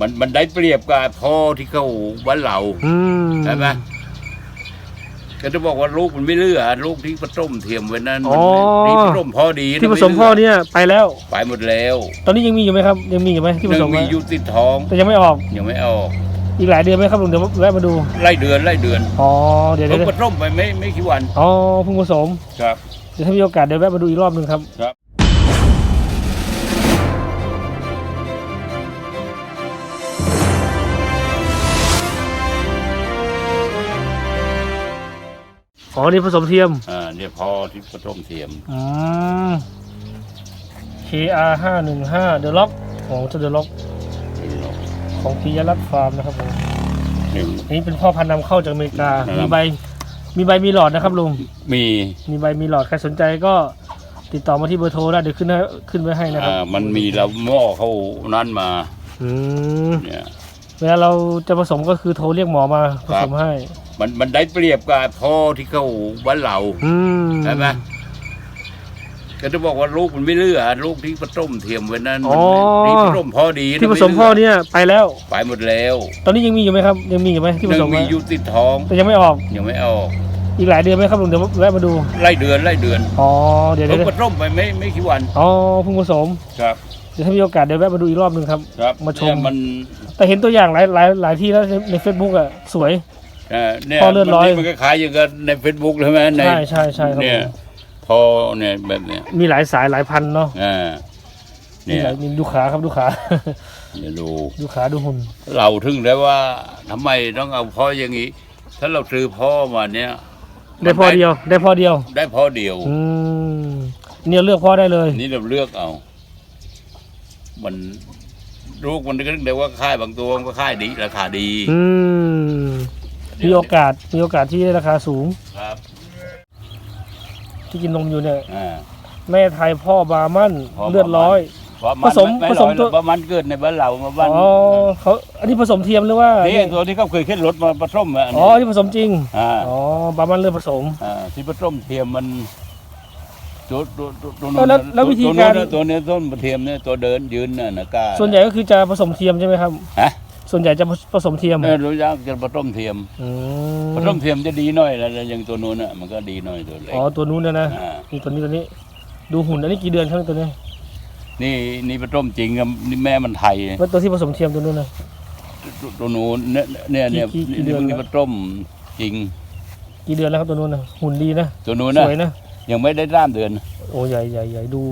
มันมันได้เปรียบกับพ่อที่เขาบ้านเราอืมใช่ไหมก็จะบอกว่าลูกมันไม่เลือลูกที่ผสมเทียมไว้นั้นอ๋อที่ผสมพ่อดีนะที่ผสมพ่อเนี่ยไปแล้ว ไปหมดแล้ว ตอนนี้ยังมีอยู่ไหมครับ ยังมีอยู่ไหมที่ผยัสงมมีไว้อยู่ติดท้อง แต่ยังไม่ออกยังไม่ออกอีกหลายเดือนไหมครับลุงเดี๋ยวแวะมาดูไล่เดือนไล่เดือนอ๋อเดี๋ยวเขาเดี๋ยวผสมไปไม่ไม่กี่วันอ๋อเพิ่งผสมครับเดี๋ยวถ้ามีโอกาสเดี๋ยวแวะมาดูอีกรอบหนึ่งครับครับ อ๋อนี่ผสมเทียม อ่าเนี่ยพ่อที่ผสมเทียม อืม KR ห้าหนึ่งห้าเดอะล็อกของเจ้าเดอะล็อกของปิยรัตน์ฟาร์มนะครับผมหนึ่งอันนี้เป็นพ่อพันธุ์นำเข้าจากอเมริกา ครับ มีใบ มีใบมีหลอดนะครับลุง มีมีใบมีหลอด ใครสนใจก็ติดต่อมาที่เบอร์โทรได้เดี๋ยวขึ้นให้ขึ้นไว้ให้นะครับ อ่ามันมีเราหม้อเขานั่นมา อืม เนี่ย เวลาเราจะผสมก็คือโทรเรียกหมอมาผสมให้ มันมันได้เปรียบกับพ่อที่เขาบ้านเราอืมใช่ไหมก็จะบอกว่าลูกมันไม่เลือลูกที่ผสมเทียมไว้นั้นอ๋อที่ผสมพ่อดีนะที่ผสมพ่อเนี่ยไปแล้ว ไปหมดแล้วตอนนี้ยังมีอยู่ไหมครับ ยังมีอยู่ไหมที่ผยัสงมมีไว้อยู่ติดท้องแต่ยังไม่ออกยังไม่ออกอีกหลายเดือนไหมครับลุงเดี๋ยวแวะมาดูไล่เดือนไล่เดือนอ๋อเดี๋ยวเขาเดี๋ยวผสมไปไม่ไม่กี่วันอ๋อเพิ่งผสมครับ เดี๋ยวถ้ามีโอกาสเดี๋ยวแวะมาดูอีกรอบหนึ่งครับ ครับมาชม เนี่ยมันแต่เห็นตัวอย่างหลายหลายหลายที่แล้วในในเฟซบุ๊กอะสวย เอ่อเนี่ยพ่อเลือดร้อย มันก็คล้ายอย่างกับในเฟซบุ๊กใช่ไหมในใช่ใช่ใช่ครับเนี่ยผมพอเนี่ยแบบเนี้ยมีหลายสายหลายพันเนาะอ่ามีเนี่ยหลายมีดูขาครับดูขาเนี่ยดู ดูขาดูหุ่น เราถึงได้ว่าทำไมต้องเอาพ่ออย่างนี้ ถ้าเราซื้อพ่อมาเนี่ยได้พอเดียว ได้พอเดียว ได้พ่อเดียว อืมเนี่ยเลือกพ่อได้เลย นี่เราเลือกเอา มันลูกมันก็เรียกว่าค่ายบางตัวมันก็ค่ายดีราคาดี อืม มีโอกาสมีโอกาสที่ได้ราคาสูง ครับที่กินนมอยู่เนี่ยอ่า แม่ไทยพ่อบามั่นพ่อบามั่นเลือดร้อย เพราะผสมนไผสมร้อยตัวหรอกเพราะมันเกิดในบ้านเรามาบ้านอ๋อเขาอันนี้ผสมเทียมหรือว่านี่ตัวที่เขาเคยขึ้นรถมาผสมอะนอ๋อนี้ที่ผสมจริงอ่าอ๋อบามั่นเลือดผสม อ่าที่ผสมเทียมมันตัวตัวตัวตัวเออแล้วแล้ววิธีตัวการนู้นตัวนี้ต้นเทียมเนี่ยตัวเดินยืนน่ะนะกล้าส่วนใหญ่ก็คือจะผสมเทียมใช่ไหมครับ ฮะ ส่วนใหญ่จะผสมเทียมเออรู้จักจะผสมเทียมอืผมสมเทียมจะดีหน่อยแล้วแล้วอย่างตัวนู้นอะมันก็ดีหน่อยตัวเล็กอ๋อตัวนู้นนะนะอ่านี่ตัวนี้ตัวนี้ ดูหุ่นอันนี้กี่เดือนครับตัวนี้นี่นี่ผสมจริงกับนี่แม่มันไทย แล้วตัวที่ผสมเทียมตัวนู้นนะ ตัวตัวนู้นเนี่ยเนี่ยเนี่ยกี่กี่นี่เดือนเพิ่งแล้วผสมจริง กี่เดือนแล้วครับตัวนู้นนะหุ่นดีนะตัวนู้นสนะวยนะยังไม่ได้ร่ามเดือนโอ้ใหญ่ใหญ่ใหญ่ดู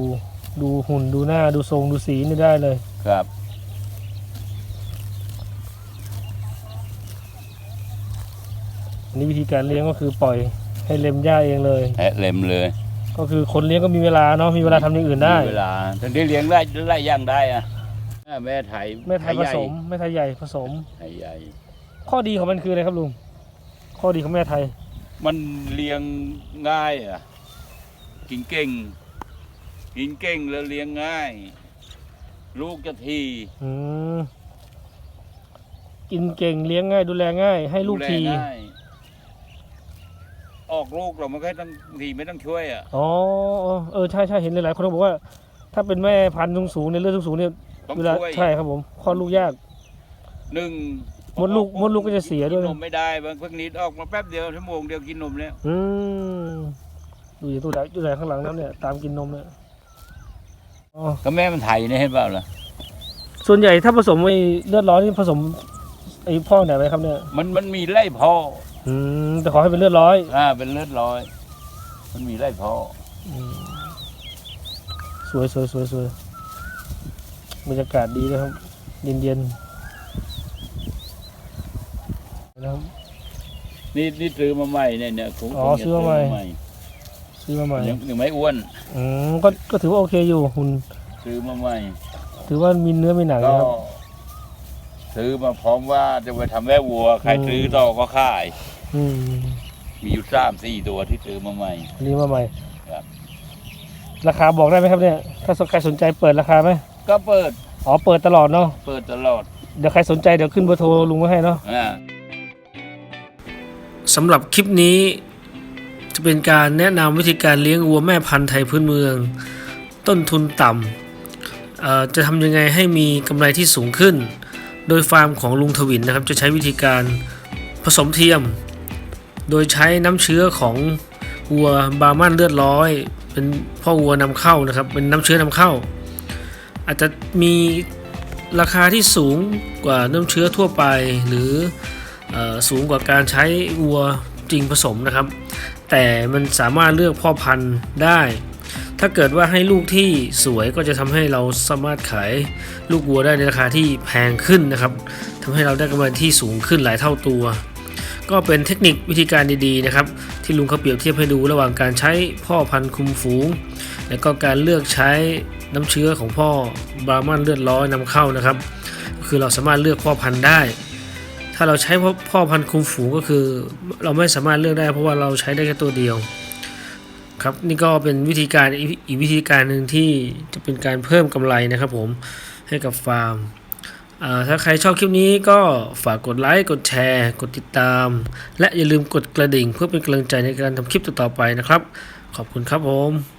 ดูหุ่นดูหน้าดูทรงดูสีนี่ได้เลย ครับ อันนี้วิธีการเลี้ยงก็คือปล่อยให้เล็มหญ้าเองเลย แอะเล็มเลยก็คือคนเลี้ยงก็มีเวลาเนาะมีเวลาทำอย่างอื่นได้ มีเวลาทั้งที่เลี้ยงได้ไล่ย่างได้อะแม่ไทยแม่ไทยผใหญ่สมแม่ไทยใหญ่ผสมไทยใหญ่ ข้อดีของมันคืออะไรครับลุงข้อดีของแม่ไทย มันเลี้ยงง่ายอะ กินเก่ง กินเก่งแล้วเลี้ยงง่าย ลูกจะทีอืมกินเก่งเลี้ยงง่าย ดูแลง่าย ให้ลูกดูแที ง่าย ออกลูกเรามันก็ต้องบางทีไม่ต้องช่วยอะอ๋อเออใช่ใช่เห็นหลายๆคนเขาบอกว่า ถ้าเป็นแม่พันธุ์สูงๆในยเลือดสูงๆเนี่ยต้องเวลาช่วยใช่ครับผมคลอดลูกยาก หนึ่งมดลูกมดลูกก็จะเสียด้วยกินนมไม่ได้บางเพิ่งนิดออกมาแป๊บเดียวชั่วโมงเดียวกินนมแล้วอืมดูอยู่ตัวไหนตัวไหนข้างหลังนั้นเนี่ยตามกินนมเนี่ยอ๋อก็แม่มันไทยเนี่ยเห็นเปล่าล่ะส่วนใหญ่ถ้าผสมไอ้เลือดร้อนนี่ผสมไอ้พ่อไหนไหมครับเนี่ย มันมันมีไล่พ่อ อืมแต่ขอให้เป็นเลือดร้อยอ่าเป็นเลือดร้อย มันมีไล่พ่ออืมสวยสวยสวยสวยบรรยากาศดีนะครับ เย็นเย็นๆนะครับนี่นี่ซื้อมาใหม่เนี่ยเนี่ยคงอ๋อคงจะซื้อมาใหม่ซื้อมาใหม่ยังยังไม่อ้วนอืมก็ก็ถือว่าโอเคอยู่หุ่นซื้อมาใหม่ ถือว่ามีเนื้อมีหนังก็นะครับซื้อมาพร้อมว่าจะไปทำแม่วัว ใครอืมซื้อต่อก็ขาย อืมมีอยู่สามสี่ตัวที่ซื้อมาใหม่อันนี้มาใหม่ครับ ราคาบอกได้ไหมครับเนี่ย ถ้าใครสนใจเปิดราคาไหมก็เปิดอ๋อเปิดตลอดเนาะเปิดตลอดเดี๋ยวใครสนใจเดี๋ยวขึ้นเบอร์โทรลุงไว้ให้เนาะ อ่า สำหรับคลิปนี้จะเป็นการแนะนำวิธีการเลี้ยงวัวแม่พันธุ์ไทยพื้นเมือง ต้นทุนต่ำเอ่อจะทำยังไงให้มีกำไรที่สูงขึ้น โดยฟาร์มของลุงทวินนะครับ จะใช้วิธีการผสมเทียม โดยใช้น้ำเชื้อของวัวบาร์มันเลือดร้อย เป็นพ่อวัวนำเข้านะครับ เป็นน้ำเชื้อนำเข้า อาจจะมีราคาที่สูงกว่าน้ำเชื้อทั่วไป หรือออสูงกว่าการใช้วัวจริงผสมนะครับ แต่มันสามารถเลือกพ่อพันธุ์ได้ ถ้าเกิดว่าให้ลูกที่สวยก็จะทำให้เราสามารถขายลูกวัวได้ในราคาที่แพงขึ้นนะครับทำให้เราได้กำไรที่สูงขึ้นหลายเท่าตัว ก็เป็นเทคนิควิธีการดีๆนะครับ ที่ลุงเขาเปรียบเทียบให้ดูระหว่างการใช้พ่อพันธุ์คุมฝูง และก็การเลือกใช้น้ำเชื้อของพ่อบรามันเลือดร้อยนำเข้านะครับ คือเราสามารถเลือกพ่อพันธุ์ได้ ถ้าเราใช้พ่อพันธุ์คุมฝูงก็คือ เราไม่สามารถเลือกได้ เพราะว่าเราใช้ได้แค่ตัวเดียวครับนี่ก็เป็นวิธีการอีกวิธีการหนึ่งที่จะเป็นการเพิ่มกำไรนะครับผมให้กับฟาร์ม ถ้าใครชอบคลิปนี้ก็ฝากกดไลค์ กดแชร์ กดติดตาม และอย่าลืมกดกระดิ่งเพื่อเป็นกำลังใจในการทำคลิปต่อๆไปนะครับ ขอบคุณครับผม